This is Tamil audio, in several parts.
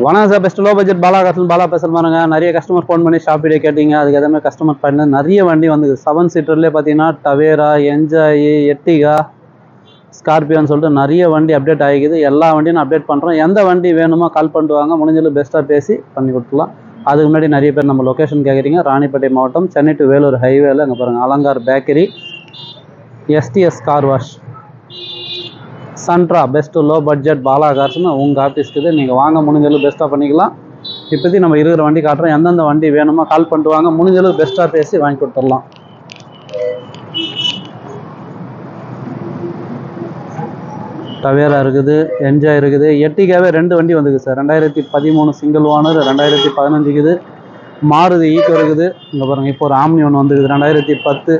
வணக்கம் sir. Best low budget Bala castle Bala பேசல் பாருங்க. நிறைய கஸ்டமர் ஃபோன் பண்ணி ஷாப் வீடியோ கேட்டீங்க. அதுக்கு எதே மாதிரி கஸ்டமர் பண்ணல நிறைய வண்டி வந்துது. செவன் சீட்டர்லேயே பார்த்தீங்கன்னா டவேரா என்ஜாய் எட்டிகா ஸ்கார்பியோன்னு சொல்லிட்டு நிறைய வண்டி அப்டேட் ஆகிக்குது. எல்லா வண்டியும் நான் அப்டேட் பண்ணுறோம் எந்த வண்டி வேணுமோ கால் பண்ணிட்டு வாங்க முடிஞ்சளவு பெஸ்ட்டாக பேசி பண்ணி கொடுத்துலாம் அதுக்கு முன்னாடி நிறைய பேர் நம்ம லொக்கேஷன் கேட்குறீங்க ராணிப்பேட்டை மாவட்டம் சென்னை டு வேலூர் ஹைவேல அங்கே பாருங்கள் Alankar bakery STS car wash சன்ட்ரா best low budget Bala கார்ஸ்னு உங்கள் ஆஃபீஸ்க்கு இது. நீங்கள் வாங்க முடிஞ்சளவு பெஸ்ட்டாக பண்ணிக்கலாம். இப்போதைக்கு நம்ம இருக்கிற வண்டி காட்டுறோம். எந்தெந்த வண்டி வேணுமோ கால் பண்ணிட்டு வாங்க. முடிஞ்சளவு பெஸ்ட்டாக பேசி வாங்கி கொடுத்துடலாம். டவேரா இருக்குது என்ஜாய் இருக்குது. எட்டிக்காவே ரெண்டு வண்டி வந்துக்கு சார் ரெண்டாயிரத்தி பதிமூணு சிங்கிள் ஓனர் ரெண்டாயிரத்தி பதினஞ்சுக்குது மாருதி ஈக்கோ இருக்குது. இங்கே பாருங்கள் இப்போ ஒரு ஆம்னி ஒன்று வந்துருக்குது. ரெண்டாயிரத்தி பத்து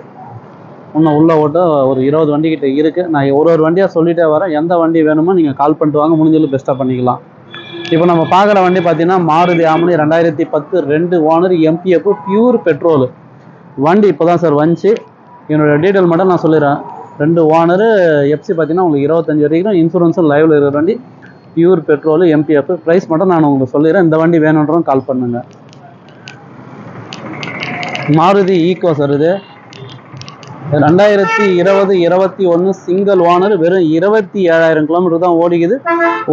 இன்னும் உள்ள ஓட்ட ஒரு இருபது வண்டிக்கிட்ட இருக்குது நான் ஒரு ஒரு வண்டியாக சொல்லிட்டே வரேன். எந்த வண்டி வேணுமோ நீங்கள் கால் பண்ணிட்டு வாங்க. முடிஞ்சளவு பெஸ்ட்டாக பண்ணிக்கலாம். இப்போ நம்ம பார்க்குற வண்டி பார்த்தீங்கன்னா மாருதி ஆமணி ரெண்டாயிரத்தி பத்து ரெண்டு ஓனர் எம்பிஎஃப் பியூர் பெட்ரோலு வண்டி இப்போ தான் சார் வந்துச்சு. என்னோட டீட்டெயில் மட்டும் நான் சொல்லிடுறேன். ரெண்டு ஓனரு எஃப்சி பார்த்தீங்கன்னா உங்களுக்கு இருபத்தஞ்சு வரைக்கும் இன்சூரன்ஸும் லைவில் இருக்கிற வண்டி. பியூர் பெட்ரோலு எம்பிஎஃப் ப்ரைஸ் மட்டும் நான் உங்களுக்கு சொல்லிடுறேன். இந்த வண்டி வேணுன்றதும் கால் பண்ணுங்கள் மாருதி ஈக்கோ சார் இது. ரெண்டாயிரத்தி இருபது இருபத்தி ஒன்று சிங்கிள் ஓனர் வெறும் இருபத்தி ஏழாயிரம் கிலோமீட்டர் தான் ஓடிக்குது.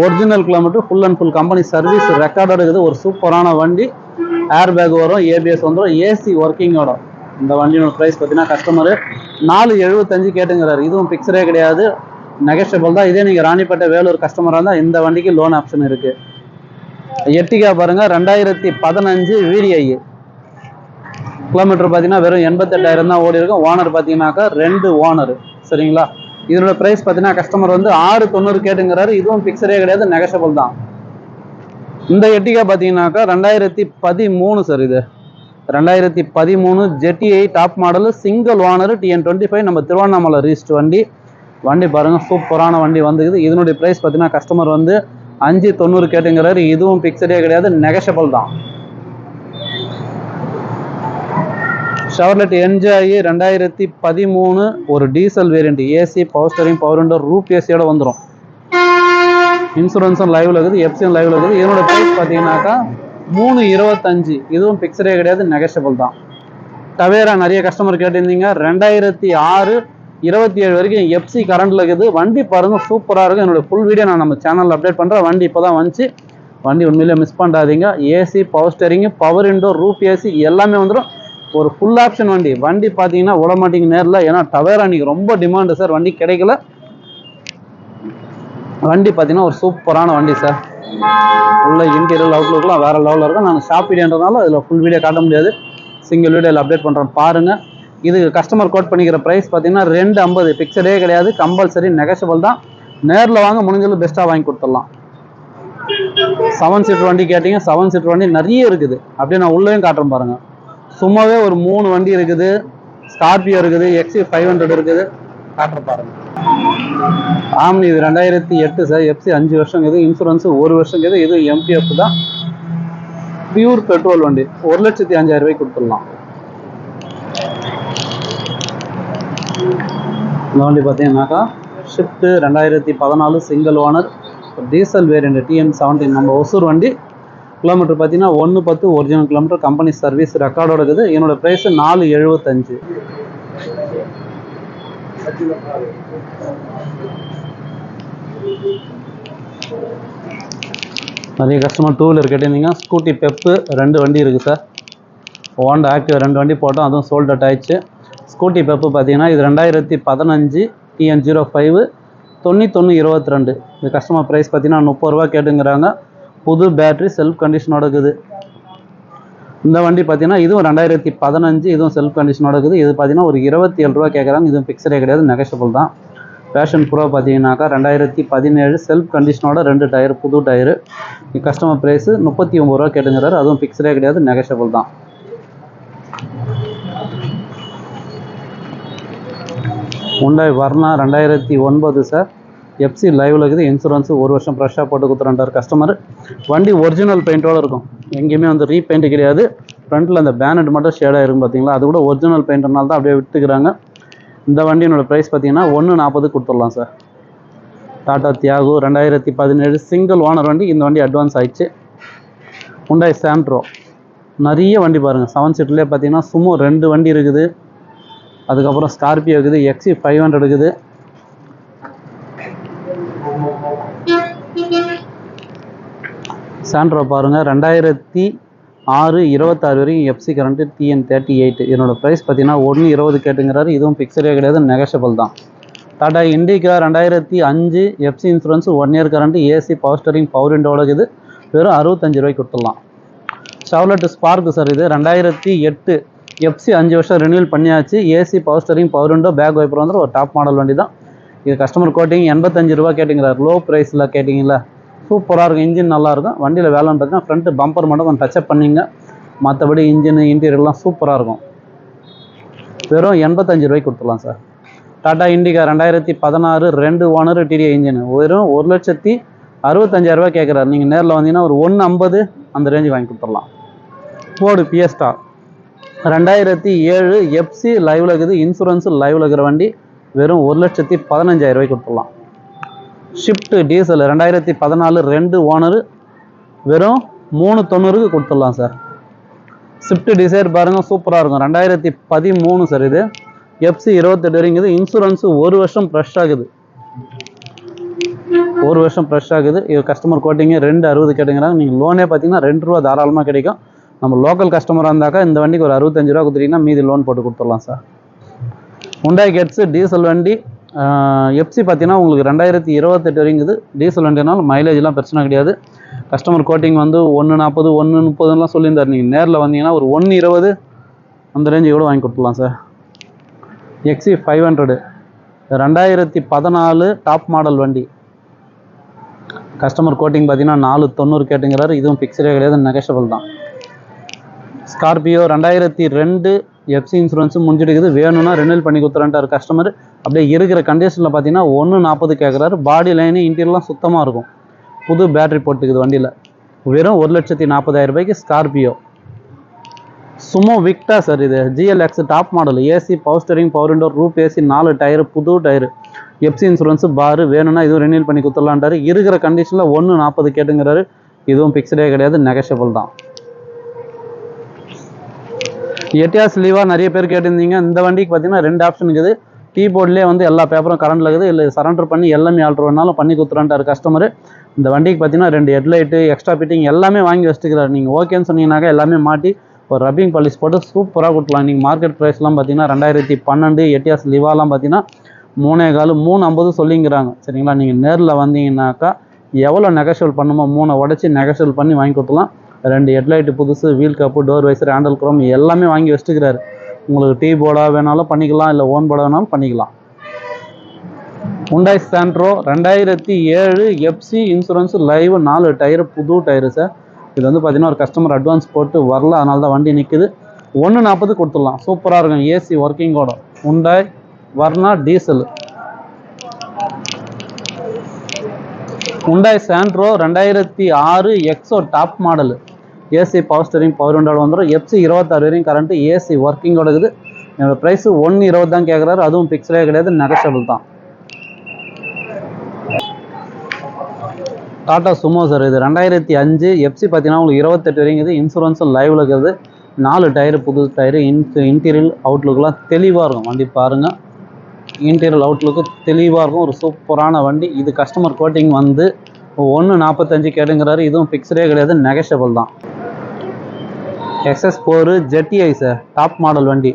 Original kilometre full and full company service ரெக்கார்டோட இருக்குது. ஒரு சூப்பரான வண்டி. ஏர் பேக் வரும் ஏபிஎஸ் வந்துடும் ஏசி ஒர்க்கிங்கோட இந்த வண்டியோட ப்ரைஸ் பார்த்தீங்கன்னா கஸ்டமரு நாலு எழுபத்தஞ்சு கேட்டுங்கிறாரு. இதுவும் பிக்சரே கிடையாது. நெகஷபிள் தான். இதே நீங்கள் ராணிப்பேட்டை வேலூர் கஸ்டமராக இருந்தால் இந்த வண்டிக்கு லோன் ஆப்ஷன் இருக்குது எட்டிக்கா பாருங்கள் ரெண்டாயிரத்தி பதினஞ்சு விடிஐ கிலோமீட்டர் பார்த்தீங்கன்னா வெறும் எண்பத்தெட்டாயிரம் தான் ஓடி இருக்கும். ஓனர் பார்த்தீங்கன்னாக்கா ரெண்டு ஓனர் சரிங்களா? இதனோட ப்ரைஸ் பார்த்தீங்கன்னா கஸ்டமர் வந்து ஆறு தொண்ணூறு கேட்டுங்கிறாரு. இதுவும் பிக்சரே கிடையாது நெகஷபிள் தான். இந்த எட்டிகா பார்த்தீங்கன்னாக்கா ரெண்டாயிரத்தி பதிமூணு சார் இது. ரெண்டாயிரத்தி பதிமூணு ஜெட்டிஐ top model single owner TN twenty five நம்ம திருவண்ணாமலை ரீஸ்ட் வண்டி. வண்டி பாருங்கள் சூப்பரான வண்டி வந்துக்குது. இதனுடைய ப்ரைஸ் பார்த்தீங்கன்னா கஸ்டமர் வந்து அஞ்சு தொண்ணூறு கேட்டுங்கிறாரு. இதுவும் பிக்சரே கிடையாது நெகஷபிள் தான். ஷவர்லெட் என்ஜாயி ரெண்டாயிரத்தி பதிமூணு ஒரு diesel variant AC power steering power window roof ஏசியோட வந்துடும் இன்சூரன்ஸும் லைவ்ல இருக்குது எஃப்சியும் லைவ்ல இருக்குது. இதனோட ப்ரைஸ் பார்த்தீங்கன்னாக்கா மூணு இருபத்தஞ்சு. இதுவும் பிக்சரே கிடையாது நெகஷபிள் தான். டவேரா நிறைய கஸ்டமர் கேட்டிருந்தீங்க. ரெண்டாயிரத்தி ஆறு இருபத்தி ஏழு வரைக்கும் எஃப்சி கரண்ட்ல இருக்குது. வண்டி பாருங்க சூப்பராக இருக்கும். என்னோட ஃபுல் வீடியோ நான் நம்ம சேனலில் அப்டேட் பண்ணுறேன் வண்டி இப்போ தான் வந்துச்சு. வண்டி உண்மையிலே மிஸ் பண்ணாதீங்க. AC power steering power window roof AC எல்லாமே வந்துடும் ஒரு ஃபுல் ஆப்ஷன் வண்டி. வண்டி பார்த்தீங்கன்னா விட மாட்டீங்க நேரில். ஏன்னா டவேரா இன்னைக்கு ரொம்ப டிமாண்டு சார் வண்டி கிடைக்கல. வண்டி பார்த்தீங்கன்னா ஒரு சூப்பரான வண்டி சார் உள்ள இன்டீரியல் அவுட்லுக்லாம் வேற லெவலில் இருக்கும். நாங்கள் ஷாப் வீடியோன்றதுனால அதில் ஃபுல் வீடியோ காட்ட முடியாது. சிங்கிள் வீடியோவில் அப்டேட் பண்ணுறோம் பாருங்கள் இது கஸ்டமர் கோட் பண்ணிக்கிற ப்ரைஸ் பார்த்தீங்கன்னா ரெண்டு ஐம்பது. பிக்சடே கிடையாது. கம்பல்சரி நெகஷபிள் தான். நேரில் வாங்க முடிஞ்சளவு பெஸ்ட்டாக வாங்கி கொடுத்துடலாம். செவன் சீட்டர் வண்டி கேட்டீங்க. செவன் சீட்டர் வண்டி நிறைய இருக்குது. அப்படியே நான் உள்ளேயும் காட்டுறேன் பாருங்கள் சும்மாவே ஒரு மூணு வண்டி இருக்குது. ஸ்கார்பியோ இருக்குது எக்ஸி ஃபைவ் ஹண்ட்ரட் இருக்குது. காட்டுற பாருங்க. ஆம்னி இது ரெண்டாயிரத்தி எட்டு சார். எஃப்சி அஞ்சு வருஷம் இருக்குது. இன்சூரன்ஸ் ஒரு வருஷம் கேது இது எம்பிஎஃப் தான். பியூர் பெட்ரோல் வண்டி. ஒரு லட்சத்தி அஞ்சாயிரம் ரூபாய்க்கு கொடுத்துடலாம். இந்த வண்டி பார்த்தீங்கன்னாக்கா ஷிஃப்ட்டு ரெண்டாயிரத்தி பதினாலு single owner diesel variant TN seventeen நம்ம ஒசூர் வண்டி கிலோமீட்டர் பார்த்தீங்கன்னா ஒன்று பத்து ஒரிஜினல் கிலோமீட்டர் கம்பெனி சர்வீஸ் ரெக்கார்டோட இருக்குது. என்னோட ப்ரைஸ் நாலு எழுபத்தஞ்சு நிறைய கஸ்டமர் டூ வீலர் கேட்டிருந்தீங்க. ஸ்கூட்டி பெப்பு ரெண்டு வண்டி இருக்குது சார் ஹோண்டா ஆக்டிவ் ரெண்டு வண்டி போட்டோம். அதுவும் சோல்ட் அவுட் ஆயிடுச்சு. ஸ்கூட்டி பெப்பு பார்த்தீங்கன்னா இது ரெண்டாயிரத்தி பதினஞ்சு டிஎன் ஜீரோ ஃபைவ் தொண்ணூத்தொன்று இருபத்தி ரெண்டு. இந்த கஸ்டமர் ப்ரைஸ் பார்த்தீங்கன்னா முப்பது ரூபா கேட்டுங்கிறாங்க. புது பேட்ரி செல்ஃப் கண்டிஷனோட இருக்குது. இந்த வண்டி பார்த்தீங்கன்னா இதுவும் ரெண்டாயிரத்தி பதினஞ்சு இதுவும் செல்ஃப் கண்டிஷனோட இருக்குது. இது பார்த்தீங்கன்னா ஒரு இருபத்தி ஏழு ரூபா கேட்குறாங்க இதுவும் பிக்சரே கிடையாது நெகஷபிள் தான். பேஷன் ப்ரோ பார்த்தீங்கன்னாக்கா ரெண்டாயிரத்தி பதினேழு செல்ஃப் கண்டிஷனோட ரெண்டு டயர் புது டயரு. கஸ்டமர் ப்ரைஸு முப்பத்தி ஒம்பது ரூபா கேட்டுங்கிறாரு. அதுவும் பிக்சரே கிடையாது நெகஷபிள் தான். உண்டாய் வர்ணா ரெண்டாயிரத்தி ஒன்பது சார் எஃப்சி லைவில் இருக்குது. இன்சூரன்ஸு ஒரு வருஷம் ஃப்ரெஷ்ஷாக போட்டு கொடுத்துருண்டார் கஸ்டமர் வண்டி ஒரிஜினல் பெயிண்ட்டோடு இருக்கும். எங்கேயுமே வந்து ரீபெயிண்ட் கிடையாது. ஃப்ரண்ட்டில் அந்த பேனட் மட்டும் ஷேடாக இருக்கும் பார்த்தீங்களா அது கூட ஒரிஜினல் பெயிண்ட்னால தான் அப்படியே விட்டுக்கிறாங்க இந்த வண்டியினோட ப்ரைஸ் பார்த்தீங்கன்னா ஒன்று நாற்பது கொடுத்துடலாம் சார் டாடா தியாகு ரெண்டாயிரத்தி பதினேழு சிங்கிள் ஓனர் வண்டி. இந்த வண்டி அட்வான்ஸ் ஆயிடுச்சு. உண்டாய் சாண்ட்ரோ நிறைய வண்டி பாருங்கள் செவன் சீட்லேயே பார்த்தீங்கன்னா சுமோ ரெண்டு வண்டி இருக்குது. அதுக்கப்புறம் ஸ்கார்பியோ இருக்குது. எக்ஸி ஃபைவ் ஹண்ட்ரட் இருக்குது. சாண்ட்ரோ பாருங்கள் ரெண்டாயிரத்தி ஆறு இருபத்தாறு வரைக்கும் FC current TN thirty eight இதனோட ப்ரைஸ் பார்த்தீங்கன்னா ஒன்று இருபது கேட்டுங்கிறாரு. இதுவும் பிக்சரே கிடையாது நெகஷபிள் தான். டாடா இண்டிகா ரெண்டாயிரத்தி அஞ்சு FC insurance one year current AC power steering power விண்டோட இது வெறும் அறுபத்தஞ்சு ரூபாய்க்கு கொடுத்துடலாம். ஷவ்லெட் ஸ்பார்க்கு சார் இது. ரெண்டாயிரத்தி எட்டு எஃப்சி அஞ்சு வருஷம் ரினியூல் பண்ணியாச்சு. AC power steering power window back wiper வந்து ஒரு டாப் மாடல் வண்டி தான் இது கஸ்டமர் கோட்டிங் எண்பத்தஞ்சு ரூபா கேட்டிங்கிறார். லோ ப்ரைஸில் கேட்டிங்களா சூப்பராக இருக்கும். இன்ஜின் நல்லாயிருக்கும் வண்டியில் வேலைன்னு பார்த்தீங்கன்னா ஃப்ரண்ட்டு பம்பர் மட்டும் கொஞ்சம் டச்சப் பண்ணிங்க. மற்றபடி இன்ஜின் இன்டீரியர்லாம் சூப்பராக இருக்கும். வெறும் எண்பத்தஞ்சு ரூபாய்க்கு கொடுத்துடலாம் சார். டாடா இண்டிகா ரெண்டாயிரத்தி பதினாறு ரெண்டு ஓனர் டிடிஐ இன்ஜின் வெறும் ஒரு லட்சத்தி அறுபத்தஞ்சாயிரரூபா கேட்குறாரு நீங்கள் நேரில் வந்தீங்கன்னா ஒரு ஒன்று ஐம்பது அந்த ரேஞ்சு வாங்கி கொடுத்துடலாம். ஃபோர்டு பிஎஸ்டா ரெண்டாயிரத்தி ஏழு எஃப்சி லைவில் இருக்குது. இன்சூரன்ஸ் லைவில் இருக்கிற வண்டி வெறும் ஒரு லட்சத்தி பதினஞ்சாயிரரூபாய்க்கு கொடுத்துடலாம். ஷிஃப்ட் டீசல் ரெண்டாயிரத்தி பதினாலு ரெண்டு ஓனர் வெறும் மூணு தொண்ணூறுக்கு கொடுத்துடலாம் சார் ஸ்விஃப்ட் டிசைர் பாருங்கள் சூப்பராக இருக்கும். ரெண்டாயிரத்தி பதிமூணு சார் இது. எஃப்சி இருபத்தெட்டு வரைங்குது இன்சூரன்ஸு ஒரு வருஷம் ஃப்ரெஷ் ஆகுது. ஒரு வருஷம் ஃப்ரெஷ் ஆகுது. இது கஸ்டமர் கோட்டிங்க ரெண்டு அறுபது கேட்டுங்கிறாங்க நீங்கள் லோனே பார்த்தீங்கன்னா ரெண்டு ரூபா தாராளமாக கிடைக்கும். நம்ம லோக்கல் கஸ்டமராக இருந்தாக்கா இந்த வண்டிக்கு ஒரு அறுபத்தஞ்சு ரூபா கொடுத்துட்டிங்கன்னா மீதி லோன் போட்டு கொடுத்துடலாம் சார் உண்டாய் கெட்ஸு டீசல் வண்டி எஃப்சி பார்த்தீங்கன்னா உங்களுக்கு ரெண்டாயிரத்தி இருபத்தெட்டு வரைங்குது. டீசல் வண்டினாலும் மைலேஜ்லாம் பிரச்சனை கிடையாது. கஸ்டமர் கோட்டிங் வந்து ஒன்று நாற்பது ஒன்று முப்பதுலாம் சொல்லியிருந்தார். நீங்கள் நேரில் வந்தீங்கன்னா ஒரு ஒன்று இருபது அந்த ரேஞ்சு கூட வாங்கி கொடுத்துலாம் சார் எக்ஸி ஃபைவ் ஹண்ட்ரடு ரெண்டாயிரத்தி பதினாலு டாப் மாடல் வண்டி. கஸ்டமர் கோட்டிங் பார்த்தீங்கன்னா நாலு தொண்ணூறு கேட்டுங்கிறாரு. இதுவும் பிக்சரே கிடையாது நெகஷபிள் தான். ஸ்கார்பியோ ரெண்டாயிரத்தி ரெண்டு எஃப்சி இன்சூரன்ஸும் முடிஞ்சிருக்குது வேணும்னா ரெனியூல் பண்ணி கொடுத்துறான்ட்டார் கஸ்டமர் அப்படியே இருக்கிற கண்டிஷனில் பார்த்தீங்கன்னா ஒன்று நாற்பது கேட்குறாரு பாடி லைனு இன்டீரியர்லாம் சுத்தமாக இருக்கும். புது பேட்டரி போட்டுக்குது வண்டியில். வெறும் ஒரு லட்சத்தி நாற்பதாயிரம் ரூபாய்க்கு ஸ்கார்பியோ சுமோ விக்டா சார் இது. GLX top model AC power steering power window roof AC நாலு டயரு புது டயரு எஃப்சி இன்சூரன்ஸு பாரு வேணும்னா இதுவும் ரெனியூல் பண்ணி கொடுத்துடலான்ட்டாரு. இருக்கிற கண்டிஷனில் ஒன்று நாற்பது கேட்டுங்கிறாரு. இதுவும் ஃபிக்ஸ்டே கிடையாது. நெகஷபிள் தான். எட்டியாஸ் லீவாக நிறைய பேர் கேட்டிருந்தீங்க. இந்த வண்டிக்கு பார்த்தீங்கன்னா ரெண்டு ஆப்ஷன் இருக்குது. டீ போர்ட்லேயே வந்து எல்லா பேப்பரும் கரண்டில் இருக்குது. இல்லை சரண்டர் பண்ணி எல்லாமே ஆல்ட்ரு வேணாலும் பண்ணி கொடுத்துறான்ட்டார் கஸ்டமர் இந்த வண்டிக்கு பார்த்தீங்கன்னா ரெண்டு ஹெட்லைட்டு எக்ஸ்ட்ரா ஃபிட்டிங் எல்லாமே வாங்கி வச்சுக்கிறாரு நீங்கள் ஓகேன்னு சொன்னீங்கன்னாக்கா எல்லாமே மாட்டி ஒரு ரப்பிங் பாலிஷ் போட்டு சூப்பராக கொடுக்கலாம். நீங்கள் மார்க்கெட் ப்ரைஸ்லாம் பார்த்தீங்கன்னா ரெண்டாயிரத்தி பன்னெண்டு எட்டியாஸ் லிவாலாம் பார்த்தீங்கன்னா மூணே கால் மூணு ஐம்பது சொல்லிங்கிறாங்க. சரிங்களா? நீங்கள் நேரில் வந்தீங்கன்னாக்கா எவ்வளோ நெகஷியல் பண்ணுமோ மூணை உடச்சி நெகஷியல் பண்ணி வாங்கி கொடுத்துலாம் ரெண்டு ஹெட்லைட்டு புதுசு wheel cup door visor handle chrome எல்லாமே வாங்கி வச்சுக்கிறாரு. உங்களுக்கு டீ போர்டாக வேணாலும் பண்ணிக்கலாம் இல்லை ஓன் போர்டாக வேணாலும் பண்ணிக்கலாம். உண்டாய் சாண்ட்ரோ ரெண்டாயிரத்தி ஏழு எஃப்சி இன்சூரன்ஸ் லைவ் நாலு டயரு புது டயரு சார் இது வந்து பார்த்தீங்கன்னா ஒரு கஸ்டமர் அட்வான்ஸ் போட்டு வரல அதனால தான் வண்டி நிற்குது ஒன்று நாற்பது கொடுத்துடலாம். சூப்பராக இருக்கும் ஏசி ஒர்க்கிங்கோட உண்டாய் வர்ணா டீசல் உண்டாய் சாண்ட்ரோ ரெண்டாயிரத்தி ஆறு Exo top model AC power steering power விண்டோட வந்துடும் எஃப்சி இருபத்தாறு வரையும் கரண்ட்டு ஏசி ஒர்க்கிங்கோட இருக்குது. என்னோட ப்ரைஸு ஒன்று இருபது தான் கேட்குறாரு அதுவும் பிக்சலே கிடையாது நெகஷபிள் தான். டாடா சுமோ சார் இது ரெண்டாயிரத்தி அஞ்சு எஃப்சி பார்த்தீங்கன்னா உங்களுக்கு இருபத்தெட்டு வரைக்கும் இன்சூரன்ஸும் லைவில் இருக்குது. நாலு டயரு புது டயரு இன் இன்டீரியல் அவுட்லுக்கெலாம் தெளிவாக இருக்கும். வண்டி பாருங்கள் இன்டீரியல் அவுட்லுக்கு தெளிவாக இருக்கும். ஒரு சூப்பரான வண்டி. இது கஸ்டமர் கோட்டிங் வந்து ஒன்று நாற்பத்தஞ்சு கேட்டுங்கிறாரு. இதுவும் ஃபிக்ஸ்டே கிடையாது நெகஷபிள் தான். எக்ஸஸ் ஃபோரு ஜெட்டிஐ சார் டாப் மாடல் வண்டி.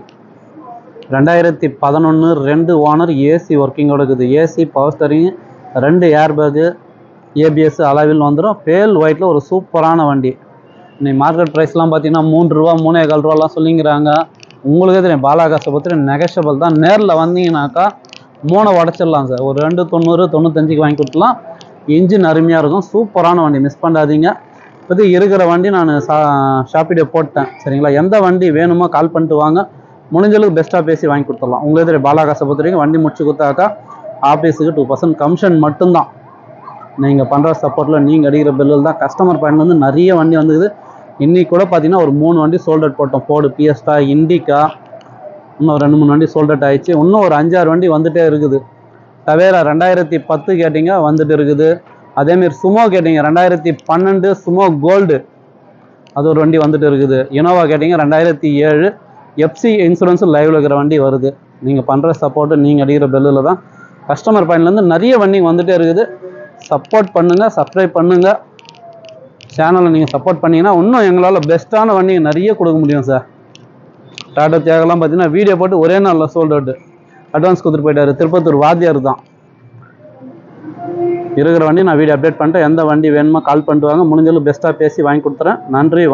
ரெண்டாயிரத்தி பதினொன்று ரெண்டு ஓனர் ஏசி ஒர்க்கிங்கோட இருக்குது. ஏசி பவர் ஸ்டரிங் ரெண்டு ஏர் பேகு ஏபிஎஸ் அளவில் வந்துடும் பேல் ஒயிட்டில் ஒரு சூப்பரான வண்டி. இன்னைக்கு மார்க்கெட் ப்ரைஸ்லாம் பார்த்தீங்கன்னா மூன்று ரூபா மூணே கால் ரூபாலாம் சொல்லிங்கிறாங்க. உங்களுக்கே தெரியும் பாலாகாசை பற்றி நெகஷபிள் தான். நேரில் வந்தீங்கன்னாக்கா மூணை உடச்சிடலாம் சார் ஒரு ரெண்டு தொண்ணூறு தொண்ணூத்தஞ்சுக்கு வாங்கி கொடுத்துலாம் இன்ஜின் அருமையாக இருக்கும். சூப்பரான வண்டி. மிஸ் பண்ணாதீங்க. இப்போது இருக்கிற வண்டி நான் சா ஷாப்பிடே போட்டேன் சரிங்களா? எந்த வண்டி வேணுமோ கால் பண்ணிட்டு வாங்க. முடிஞ்சளவுக்கு பெஸ்ட்டாக பேசி வாங்கி கொடுத்துடலாம். உங்களுக்கு தெரியும் பாலாகாசை பொறுத்த வரைக்கும் வண்டி முடிச்சு கொடுத்தாக்கா ஆஃபீஸுக்கு டூ பர்சன்ட் கமிஷன் மட்டும்தான். நீங்கள் பண்ணுற சப்போர்ட்டில் நீங்கள் அடிக்கிற பில்லில் தான் கஸ்டமர் பாயிண்ட் வந்து நிறைய வண்டி வந்துக்குது. இன்றைக்கி கூட பார்த்தீங்கன்னா ஒரு மூணு வண்டி சோல்டட் போட்டோம். ஃபோர்டு பிஎஸ்டா இண்டிகா இன்னும் ரெண்டு மூணு வண்டி சோல்டட் ஆயிடுச்சு. இன்னும் ஒரு அஞ்சாறு வண்டி வந்துகிட்டே இருக்குது. டவேரா ரெண்டாயிரத்தி பத்து கேட்டிங்க வந்துட்டு இருக்குது. அதேமாரி சுமோ கேட்டிங்க ரெண்டாயிரத்தி பன்னெண்டு சுமோ கோல்டு அது ஒரு வண்டி வந்துட்டு இருக்குது. இனோவா கேட்டிங்க ரெண்டாயிரத்தி ஏழு எஃப்சி இன்சூரன்ஸும் லைவில் இருக்கிற வண்டி வருது. நீங்கள் பண்ணுற சப்போர்ட்டு நீங்கள் அடிக்கிற பெல்லில் தான். கஸ்டமர் பாயிண்ட்லேருந்து நிறைய வண்டி வந்துட்டே இருக்குது. சப்போர்ட் பண்ணுங்கள் சப்ஸ்கிரைப் பண்ணுங்கள் சேனலை நீங்கள் சப்போர்ட் பண்ணீங்கன்னா இன்னும் எங்களால் பெஸ்ட்டான வண்டிங்க நிறைய கொடுக்க முடியும் சார் டாடா தியாகலாம் பார்த்தீங்கன்னா வீடியோ போட்டு ஒரே நாளில் சோல்ட் அவுட் அட்வான்ஸ் கொடுத்துட்டு போயிட்டார். திருப்பத்தூர் வாத்தியார் தான். இருக்கிற வண்டி நான் வீடியோ அப்டேட் பண்ணிட்டேன் எந்த வண்டி வேணுமோ கால் பண்ணிட்டு வாங்க. முடிஞ்சளவு பெஸ்ட்டாக பேசி வாங்கி கொடுத்துறேன். நன்றி